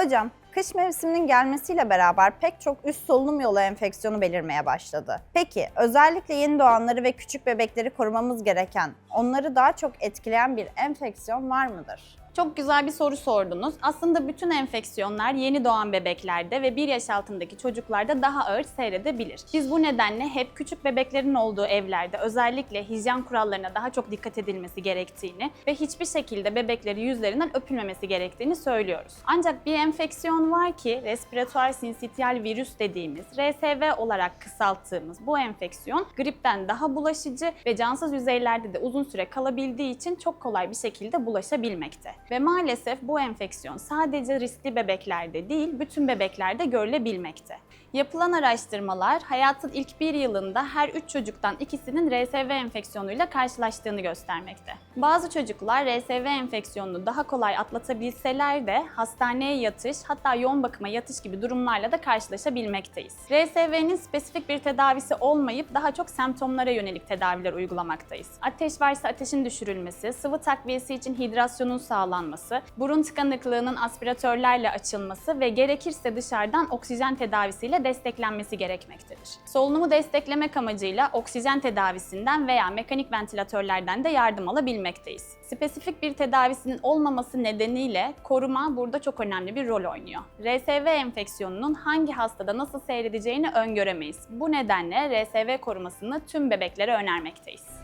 Hocam, kış mevsiminin gelmesiyle beraber pek çok üst solunum yolu enfeksiyonu belirmeye başladı. Peki, özellikle yeni doğanları ve küçük bebekleri korumamız gereken, onları daha çok etkileyen bir enfeksiyon var mıdır? Çok güzel bir soru sordunuz. Aslında bütün enfeksiyonlar yeni doğan bebeklerde ve 1 yaş altındaki çocuklarda daha ağır seyredebilir. Biz bu nedenle hep küçük bebeklerin olduğu evlerde özellikle hijyen kurallarına daha çok dikkat edilmesi gerektiğini ve hiçbir şekilde bebekleri yüzlerinden öpülmemesi gerektiğini söylüyoruz. Ancak bir enfeksiyon var ki respiratuar sinsitiyal virüs dediğimiz RSV olarak kısalttığımız bu enfeksiyon gripten daha bulaşıcı ve cansız yüzeylerde de uzun süre kalabildiği için çok kolay bir şekilde bulaşabilmekte. Ve maalesef bu enfeksiyon sadece riskli bebeklerde değil, bütün bebeklerde görülebilmekte. Yapılan araştırmalar hayatın ilk bir yılında her 3 çocuktan ikisinin RSV enfeksiyonuyla karşılaştığını göstermekte. Bazı çocuklar RSV enfeksiyonunu daha kolay atlatabilseler de hastaneye yatış hatta yoğun bakıma yatış gibi durumlarla da karşılaşabilmekteyiz. RSV'nin spesifik bir tedavisi olmayıp daha çok semptomlara yönelik tedaviler uygulamaktayız. Ateş varsa ateşin düşürülmesi, sıvı takviyesi için hidrasyonun sağlanması, burun tıkanıklığının aspiratörlerle açılması ve gerekirse dışarıdan oksijen tedavisiyle desteklenmesi gerekmektedir. Solunumu desteklemek amacıyla oksijen tedavisinden veya mekanik ventilatörlerden de yardım alabilmekteyiz. Spesifik bir tedavisinin olmaması nedeniyle koruma burada çok önemli bir rol oynuyor. RSV enfeksiyonunun hangi hastada nasıl seyredeceğini öngöremeyiz. Bu nedenle RSV korumasını tüm bebeklere önermekteyiz.